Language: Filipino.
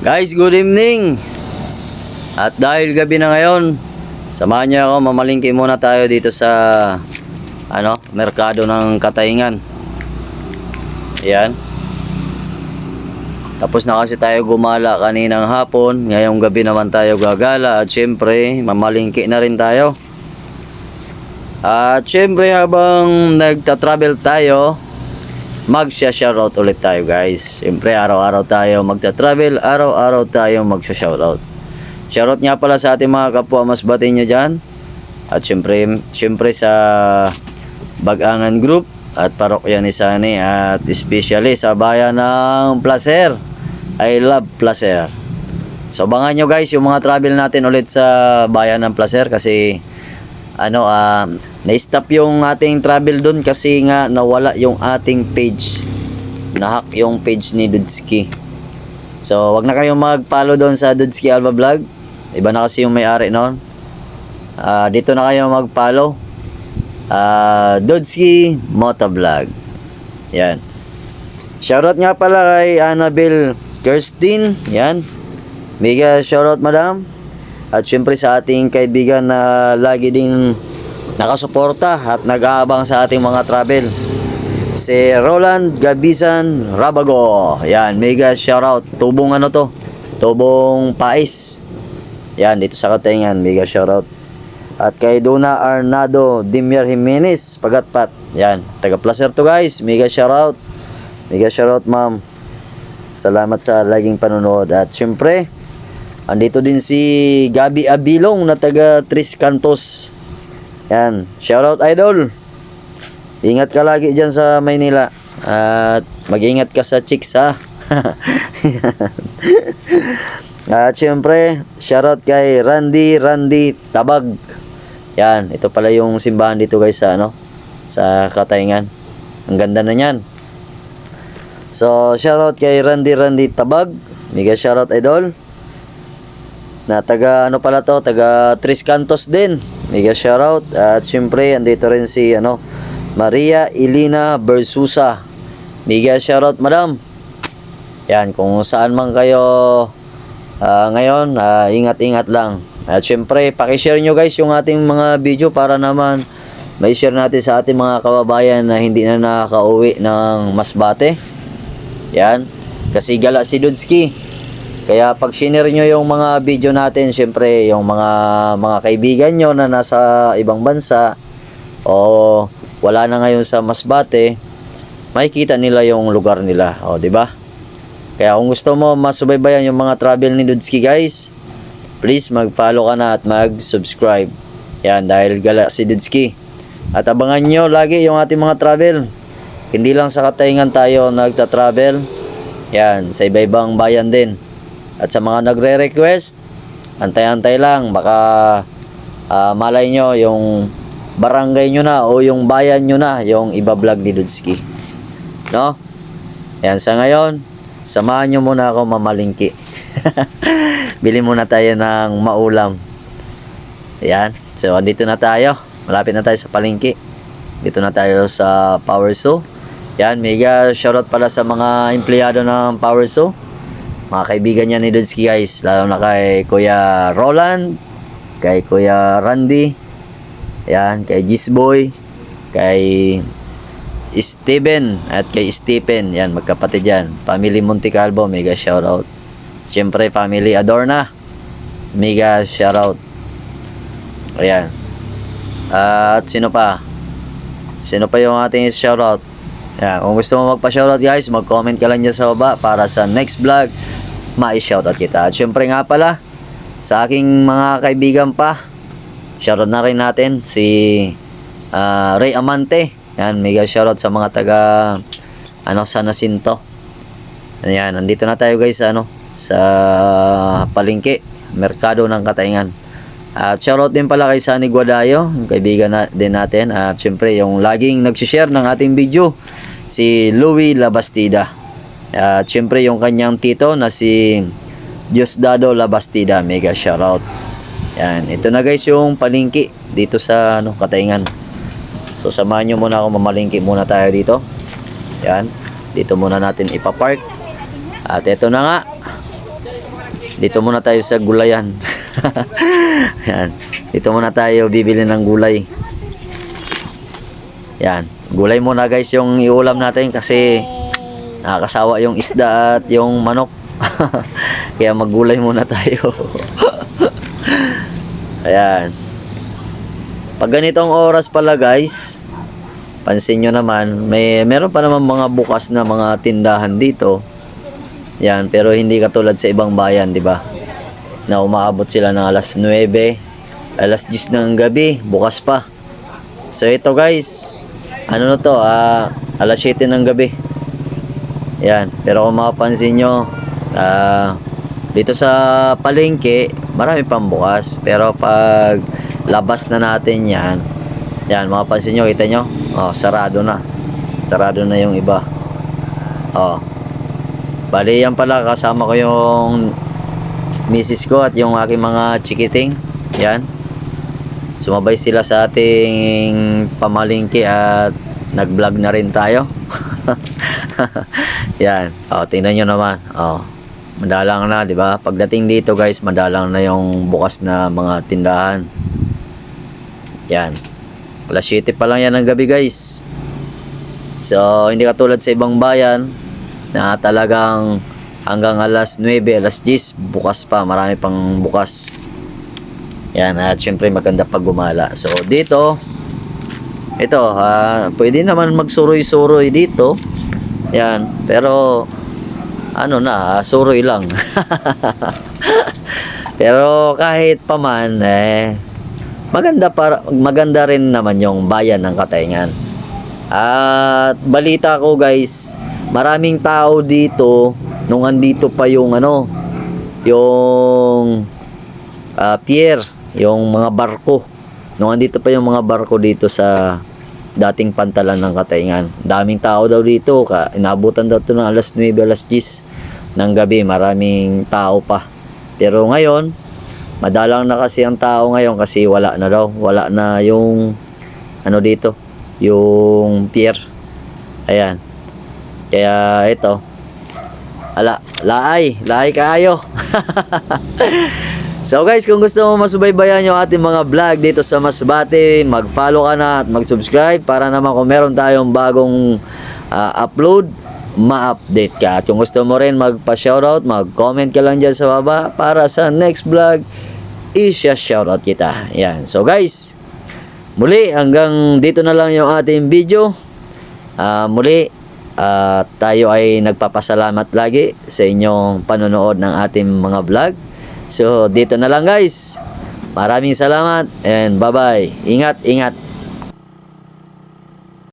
Guys, good evening. At dahil gabi na ngayon, samahan niyo ako, mamalingki muna tayo dito sa ano, merkado ng Katayngan. Yan. Tapos na kasi tayo gumala kaninang hapon, ngayong gabi naman tayo gagala at syempre, mamalingki na rin tayo. At syempre habang nagta-travel tayo, magsha-shoutout ulit tayo guys. Siyempre araw-araw tayo magta-travel, araw-araw tayo magsha-shoutout. Shoutout nga pala sa ating mga kapwa mas batin nyo dyan. At siyempre, siyempre sa Bagangan Group at parokya ni Sani at especially sa bayan ng Placer. I love Placer. So abangan nyo guys yung mga travel natin ulit sa bayan ng Placer kasi ano ah na-stop yung ating travel doon kasi nga nawala yung ating page. Nahack yung page ni Dudski. So wag na kayong mag-follow doon sa Dudski Alba Vlog. Iba na kasi yung may-ari noon. Ah, dito na kayo mag-follow. Ah, Dudski Motovlog. Yan. Shoutout nga pala kay Annabel Kirsten. Yan. Mega shoutout madam. At syempre sa ating kaibigan na lagi din nakasuporta at nag-aabang sa ating mga travel. Si Roland Gabisan Rabago. Yan, mega shoutout. Tubong ano to? Tubong Pais. Yan, dito sa Katengan, mega shoutout. At kay Duna Arnado Dimier Jimenez, Pagatpat. Yan, taga Placer to guys. Mega shoutout. Mega shoutout ma'am. Salamat sa laging panonood. At syempre, andito din si Gabi Abilong na taga Tris Cantos. Yan, shoutout idol. Ingat ka lagi dyan sa Maynila. At mag-ingat ka sa chicks ha. At syempre, shoutout kay Randy Randy Tabag. Yan, ito pala yung simbahan dito guys sa ano, sa Katayngan. Ang ganda na niyan. So, shoutout kay Randy Randy Tabag. Mega shoutout idol. Na taga ano pala to, taga Tris Cantos din. Mega shoutout. At syempre, andito rin si ano, Maria Elina Bersusa. Mega shoutout madam. Yan, kung saan man kayo ah, ngayon, ah, ingat-ingat lang. At syempre, pakishare nyo guys yung ating mga video para naman may share natin sa ating mga kababayan na hindi na nakaka-uwi ng Masbate. Yan. Kasi gala si Dudski. Kaya pag shinare nyo yung mga video natin, syempre yung mga mga kaibigan nyo na nasa ibang bansa o wala na ngayon sa Masbate, makikita nila yung lugar nila. O, di ba? Kaya kung gusto mo masubaybayan yung mga travel ni Dudski guys, please mag-follow ka na at mag-subscribe. Yan, dahil gala si Dudski. At abangan nyo lagi yung ating mga travel. Hindi lang sa Katayngan tayo nagta-travel. Yan, sa iba-ibang bayan din. At sa mga nagre-request, antay-antay lang. Baka ah, malay nyo yung barangay nyo na o yung bayan nyo na yung iba-vlog ni Dudski. No? Yan, sa ngayon, samahan nyo muna ako mamalingki. Bili muna tayo ng maulam. Yan. So, andito na tayo. Malapit na tayo sa palingki. Dito na tayo sa Power Show. Yan, mega shoutout pala sa mga empleyado ng Power Show. Mga kaibigan niya ni Dudski guys. Lalo na kay Kuya Roland, kay Kuya Randy, yan, kay Gisboy, kay Steven at kay Stephen. Yan, magkapatid yan. Family Monte Calvo, mega shoutout. Siyempre, family Adorna. Mega shoutout. Ayan. At sino pa? Sino pa yung ating shoutout? Yan, kung gusto mo magpa-shoutout guys, mag-comment ka lang dyan sa baba para sa next vlog, ma-shoutout kita. At syempre nga pala, sa aking mga kaibigan pa, shoutout na rin natin si ah, Ray Amante. Yan, mega shoutout sa mga taga ano, San Jacinto. Ayan, nandito na tayo guys ano, sa palengke, merkado ng Katayngan. At shoutout din pala kay Sunny Guadayo, kaibigan na, din natin. At syempre, yung laging nag-share ng ating video, si Louie Labastida. At syempre, yung kanyang tito na si Diosdado Labastida. Mega shoutout. Yan, ito na guys yung palingki dito sa ano, Katayngan. So samahan nyo muna ako mamalingki muna tayo dito. Yan, dito muna natin ipapark. At ito na nga, dito muna tayo sa gulayan. Yan. Dito muna tayo bibili ng gulay. Yan. Gulay muna guys yung iulam natin kasi nakakasawa yung isda at yung manok. Kaya maggulay muna tayo. Ayan. Pag ganitong oras pala guys, pansin nyo naman, may meron pa naman mga bukas na mga tindahan dito. Yan, pero hindi katulad sa ibang bayan, di ba? Na umaabot sila ng alas 9, alas 10 ng gabi, bukas pa. So ito guys, ano na to, ah, alas 7 ng gabi. Yan, pero kung mapapansin nyo, ah, dito sa palengke, marami pang bukas. Pero pag labas na natin yan, yan, mapapansin nyo, kita nyo, oh, sarado na. Sarado na yung iba. Oh. Bali, yan pala, kasama ko yung misis ko at yung aking mga chikiting. Yan. Sumabay sila sa ating pamalingki at nag-vlog na rin tayo. yan. Oh, tingnan nyo naman. Oh. Madalang na, di ba? Pagdating dito, guys, madalang na yung bukas na mga tindahan. Yan. Alas 7 pa lang yan ng gabi, guys. So, hindi katulad sa ibang bayan na talagang hanggang alas 9, alas 10, bukas pa. Marami pang bukas. Yan, at syempre maganda pag gumala. So, dito, ito, ah, pwede naman magsuroy-suroy dito. Yan, pero ano na, suroy lang. pero kahit paman, eh, maganda para maganda rin naman yung bayan ng Katayngan. At balita ko guys, maraming tao dito nung andito pa yung ano, yung ah, pier, yung mga barko. Nung andito pa yung mga barko dito sa dating pantalan ng Katayngan. Daming tao daw dito, ka inabutan daw to ng alas 9, alas 10 ng gabi, maraming tao pa. Pero ngayon, madalang na kasi ang tao ngayon kasi wala na daw, wala na yung ano dito, yung pier. Ayan. Kaya ito. Ala, laay, laay kaayo. so guys, kung gusto mo masubaybayan yung ating mga vlog dito sa Masbate, mag-follow ka na at mag-subscribe para naman kung meron tayong bagong ah, upload, ma-update ka. At kung gusto mo rin magpa-shoutout, mag-comment ka lang dyan sa baba para sa next vlog, isya-shoutout kita. Yan. So guys, muli hanggang dito na lang yung ating video. Ah, muli, ah, tayo ay nagpapasalamat lagi sa inyong panonood ng ating mga vlog. So, dito na lang guys. Maraming salamat and bye-bye. Ingat, ingat.